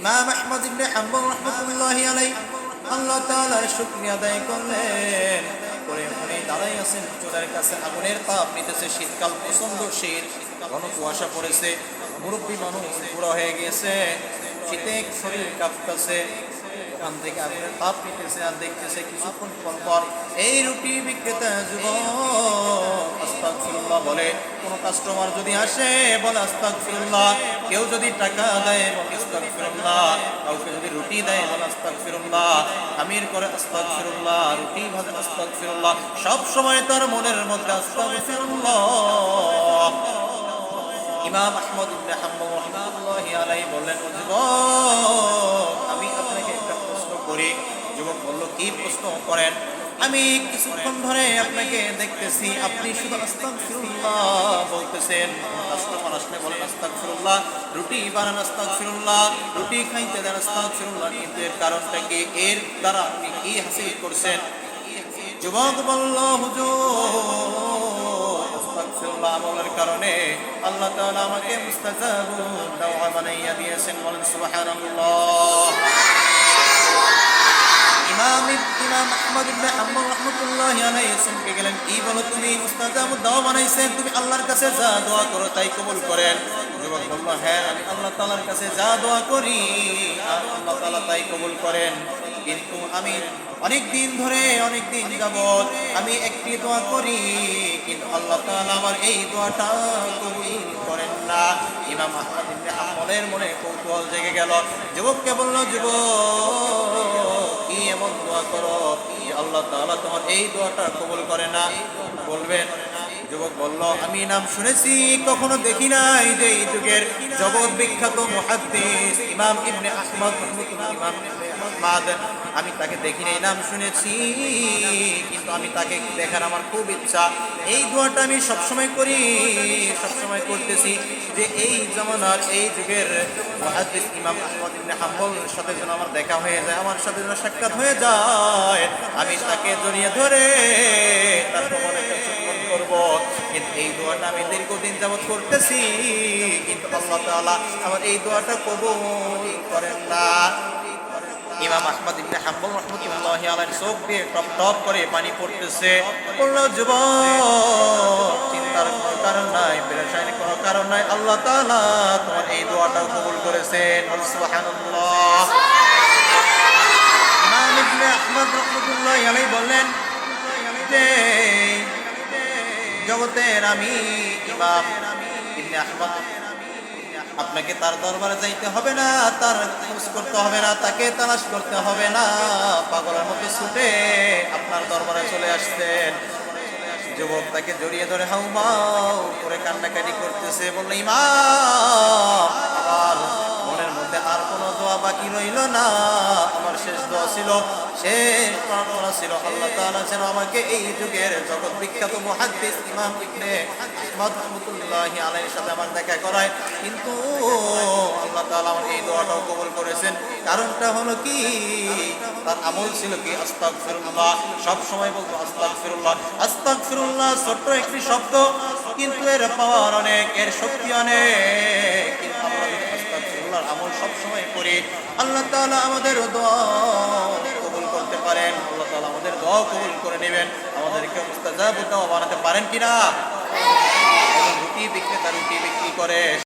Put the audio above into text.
ইমাম আহমদ ইবনে হাম্বল রহমতুল্লাহি আলাইহি আল্লাহ তাআলার শুকরিয়া আদায় করলেন। করে ওখানে দাঁড়াই আছেন চুলার কাছে, আগুনের তাপ নিতেছে, শীতকাল প্রচণ্ড শীত, ঘন কুয়াশা পড়েছে, মুরব্বী মানুষ বুড়া হয়ে গিয়েছে শীতে শরীর কাঁপতেছে, ওখান থেকে আগুনের তাপ নিতেছে আর দেখতেছে কিছুক্ষণ পর পর এই রুটি বিক্রেতা যুবক আস্তাগফিরুল্লাহ বলে, কোনো কাস্টমার যদি আসে, বলে আস্তাগফিরুল্লাহ। কেউ যদি টাকা দেয়, বলে আস্তাগফিরুল্লাহ। কাউকে যদি রুটি দেয়, বলে আস্তাগফিরুল্লাহ। আমির করে আস্তাগফিরুল্লাহ, রুটি ভাজে আস্তাগফিরুল্লাহ। সব সময় তার মনের মধ্যে আস্তাগফিরুল্লাহ। ইমাম আহমদ ইবনে হাম্বল রাহমাতুল্লাহি আলাইহি বললেন যুবক, আমি আপনাকে একটা প্রশ্ন করি। যুবক বলল, কি প্রশ্ন করেন? আমি কিছুক্ষণ ধরে আপনাকে দেখতেছি, আপনি শুধু আস্তাগফিরুল্লাহ বলতেছেন। কাস্টমার আসলে বলেন, আস্তাগফিরুল্লাহ, রুটি বানান আস্তাগফিরুল্লাহ, রুটি খাইতে দেন আস্তাগফিরুল্লাহ। কিন্তু এর কারণটা কি? এর দ্বারা আপনি কি হাসিল করছেন? যুবক বলল, হুজুর, আস্তাগফিরুল্লাহ আমলের কারণে আল্লাহ তাআলা আমাকে মুস্তাজাবুদ দাওয়া বানাইয়া দিয়েছেন। বলেন, সুবহানাল্লাহ। ইমাম ইমাম আহমদ ইবনে হাম্বল রাহমাতুল্লাহি আলাইহি চমকে গেলেন, কি বলো তুমি? মুস্তাজাবুদ দাওয়া বানাইছেন, তুমি আল্লাহর কাছে যা দোয়া করো তাই কবুল করেন। যুবক বলল হ্যাঁ আমি আল্লাহ তাআলার কাছে যা দোয়া করি আল্লাহ তাআলা তাই কবুল করেন। কিন্তু আমি অনেক দিন ধরে অনেক দিন যাবৎ আমি একটি দোয়া করি, কিন্তু আল্লাহ তাআলা আমার এই দোয়াটা কবুল করেন না। ইমাম আহমদ ইবনে হাম্বলের মনে কৌতূহল জেগে গেল। যুবককে বলল, যুবক দোয়া করো কি আল্লাহ তোমার এই দোয়াটা কবুল করে না? বলবেন যুবক বলল, আমি নাম শুনেছি, কখনো দেখি নাই যে এই যুগের জগৎ বিখ্যাত মুহাদ্দিস ইমাম ইবনে আহমদ আমি তাকে দেখি নাই, নাম শুনেছি, কিন্তু আমি তাকে দেখার আমার খুব ইচ্ছা। এই দোয়াটা আমি সবসময় করি, সবসময় করতেছি যে এই জামানার, এই যুগের মুহাদ্দিস ইমাম আহমদ ইবনে হাম্বলের সাথে যেন আমার দেখা হয়ে যায়, আমার সাথে যেন সাক্ষাৎ হয়ে যায়। আমি তাকে জড়িয়ে ধরে করব কিন্তু এই দোয়াটা আমি দীর্ঘদিন যাবৎ করতেছি। কিন্তু আল্লাহ তাআলা আমার এই দোয়াটা কবুল করেন না। ইমাম আহমদ ইবনে হাম্বল রহমতুল্লাহি চোখ দিয়ে টপ টপ করে পানি পড়তেছে। যুবক, চিন্তার কোনো কারণ নাই, পেরেশানির কোনো কারণ নাই। আল্লাহ তাআলা তোমার এই দোয়াটাও কবুল করেছেন। সুবহানাল্লাহ। ইমাম ইবনে আহমদ রহমতুল্লাহি আলাইহি বললেন যে জগতের আমি ইমাম। ইবনে আহমদ আপনাকে তার দরবারে যাইতে হবে না, তার খোঁজ করতে হবে না, তাকে তালাশ করতে হবে না। পাগলের মতো ছুটে আপনার দরবারে চলে আসতেন যুবক তাকে জড়িয়ে ধরে হাউ হাউমাউ করে কান্নাকাটি করতেছে, বলল, ইমাম, আমার মনের মধ্যে আর কোনো দোয়া বাকি রইল না। শেষ দোয়া ছিল, শেষ প্রার্থনা ছিল। আল্লাহ তাআলা যেন আমাকে এই যুগের জগৎ বিখ্যাত মুহাদ্দিস ইমাম ইবনে আহমদ রহমতুল্লাহি আলাইহির সাথে আমার দেখা করায়। কিন্তু আল্লাহ তাআলা আমার এই দোয়াটাও কবুল করেছেন। কারণটা হলো কি? তার আমল ছিল কি? আস্তাগফিরুল্লাহ। সব সময় বলতো আস্তাগফিরুল্লাহ। আস্তাগফিরুল্লাহ ছোট্ট একটি শব্দ, কিন্তু এর পাওয়ার অনেক, এর শক্তি অনেক। আমল সব সময় করি আল্লাহ তালা আমাদের কবুল করতে পারেন। আল্লাহ তালা আমাদের দোয়া কবুল করে নেবেন। আমাদেরকে মুস্তাজাব বানাতে পারেন কিনা? রুটি বিক্রেতা রুটি বিক্রি করে